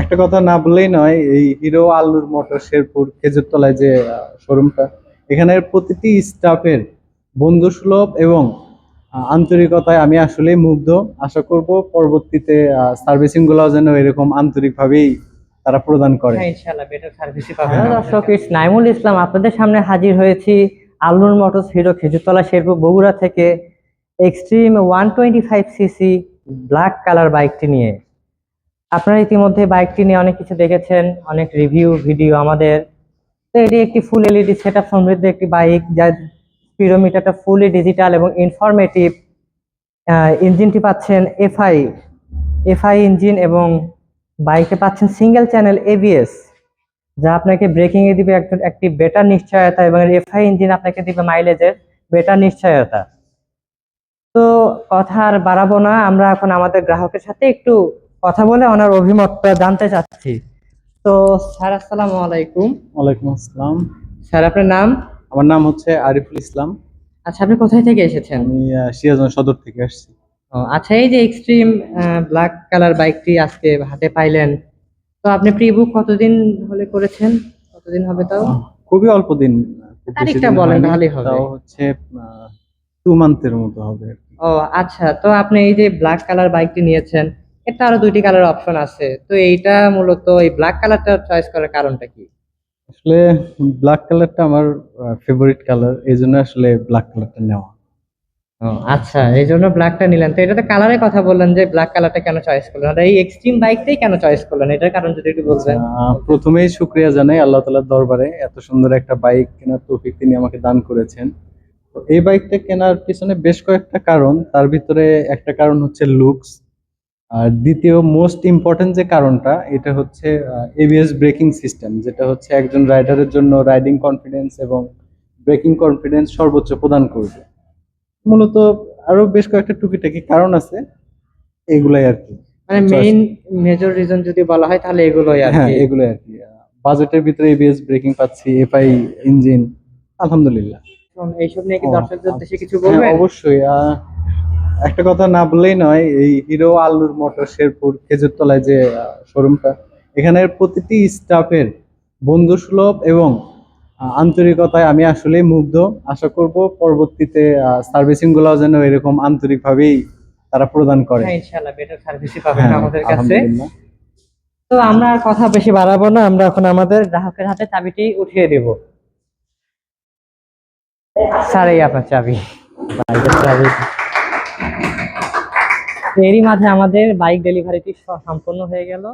একটা কথা না বললেই নয় এই হিরো আলুর মোটর শেরপুর খেজুরতলায় যে শোরুমটা এখানের প্রতিটি স্টাফের বন্ধুসুলভ এবং আন্তরিকতায় আমি আসলে মুগ্ধ। আশা করব পরবর্তীতে সার্ভিসিংগুলো যেন এরকম আন্তরিকভাবেই তারা প্রদান করে। হ্যাঁ হ্যাঁ, দর্শক নাইমুল ইসলাম আপনাদের সামনে হাজির হয়েছি আলনুর মোটরস হিরো খেজুরতলা শেরপুর বগুড়া থেকে Xtreme one twenty five CC black colour বাইকটি নিয়ে। আপনারা ইতিমধ্যে বাইকটি নিয়ে অনেক কিছু দেখেছেন, অনেক রিভিউ ভিডিও আমাদের। তো এটি একটি ফুল এলইডি সেট সমৃদ্ধ একটি বাইক যার স্পিডোমিটারটা ফুলি ডিজিটাল এবং ইনফরমেটিভ ইঞ্জিনটি পাচ্ছেন এফআই এফআই ইঞ্জিন এবং বাইকে পাচ্ছেন সিঙ্গেল চ্যানেল এবিএস যা আপনাকে ব্রেকিং এ দিবে একজন, একটি বেটার নিশ্চয়তা এবং এফআই ইঞ্জিন আপনাকে দিবে মাইলেজের বেটার নিশ্চয়তা। তো কথা আর বাড়াবো না, আমরা এখন আমাদের গ্রাহকের সাথে একটু কথা বলে ওনার অভিমতটা জানতে চাচ্ছি। তো স্যার আসসালামু আলাইকুম। ওয়ালাইকুম আসসালাম। স্যার আপনার নাম? আমার নাম হচ্ছে আরিফুল ইসলাম। আচ্ছা আপনি কোথায় থেকে এসেছেন? আমি সিরাজগঞ্জ সদর থেকে আসছি। ও, আচ্ছা এই যে এক্সট্রিম ব্ল্যাক কালার বাইকটি আজকে হাতে পাইলেন তো আপনি প্রি বুক কতদিন হলে করেছেন? কতদিন হবে তাও? খুবই অল্প দিন তারিখটা বলেন। তাহলেই হবে। তাও হচ্ছে টু মান্থের মতো হবে ও আচ্ছা তো আপনি এই যে ব্ল্যাক কালার বাইকটি নিয়েছেন এটা আরও দুইটি কালার অপশন আছে। তো এইটা মূলত এই ব্ল্যাক কালারটা চয়েস করার কারণটা কি? আসলে ব্ল্যাক কালারটা আমার ফেভারিট কালার এই জন্য আসলে ব্ল্যাক কালারটা নেওয়া। আচ্ছা এই জন্য ব্ল্যাকটা নিলেন। তো এটা এটাতে কালারের কথা বললেন যে ব্ল্যাক কালারটা কেন চয়েস করলেন? আর এই এক্সট্রিম বাইকটাই কেন চয়েস করলেন? এটার কারণ যদি একটু বলবেন আহ, প্রথমেই শুক্রিয়া জানাই আল্লাহ তালার দরবারে এত সুন্দর একটা বাইক কেনার তৌফিক তিনি আমাকে দান করেছেন। তো এই বাইকটা কেনার পিছনে বেশ কয়েকটা কারণ তার ভিতরে একটা কারণ হচ্ছে লুকস আর দ্বিতীয় মোস্ট ইম্পর্টেন্ট যে কারণটা এটা হচ্ছে এবিএস ব্রেকিং সিস্টেম যেটা হচ্ছে একজন রাইডারের জন্য রাইডিং কনফিডেন্স এবং ব্রেকিং কনফিডেন্স সর্বোচ্চ প্রদান করবে। মূলত আরও বেশ কয়েকটা টুকিটাকি কারণ আছে এগুলাই আর কি। মানে মেইন মেজর রিজন যদি বলা হয় তাহলে এগুলোই আর হ্যাঁ কি। এগুলো আর কি। বাজেটের ভিতরে এবিএস ব্রেকিং পাচ্ছি এফআই ইঞ্জিন আলহামদুলিল্লাহ। এইসব নিয়ে কি দর্শকদের উদ্দেশ্যে কিছু হ্যাঁ, বলবেন? অবশ্যই একটা কথা না বললেই নয় এই হিরো আলুর মোটর শেরপুর খেজুরতলায় যে শোরুমটা এখানের প্রতিটি স্টাফের বন্ধুসুলভ এবং আন্তরিকতায় আমি আসলে মুগ্ধ। আশা করব পরবর্তীতে সার্ভিসিংগুলো যেন এরকম আন্তরিকভাবেই তারা প্রদান করে। হ্যাঁ ইনশাআল্লাহ বেটার সার্ভিসই পাবেন হ্যাঁ, আমাদের কাছে। তো আমরা আর কথা বেশি বাড়াবো না আমরা এখন আমাদের গ্রাহকের হাতে চাবিটি উঠিয়ে দেব। স্যার এই আপনার চাবি। চাবি। এরই মাঝে আমাদের বাইক ডেলিভারিটি সম্পন্ন হয়ে গেল।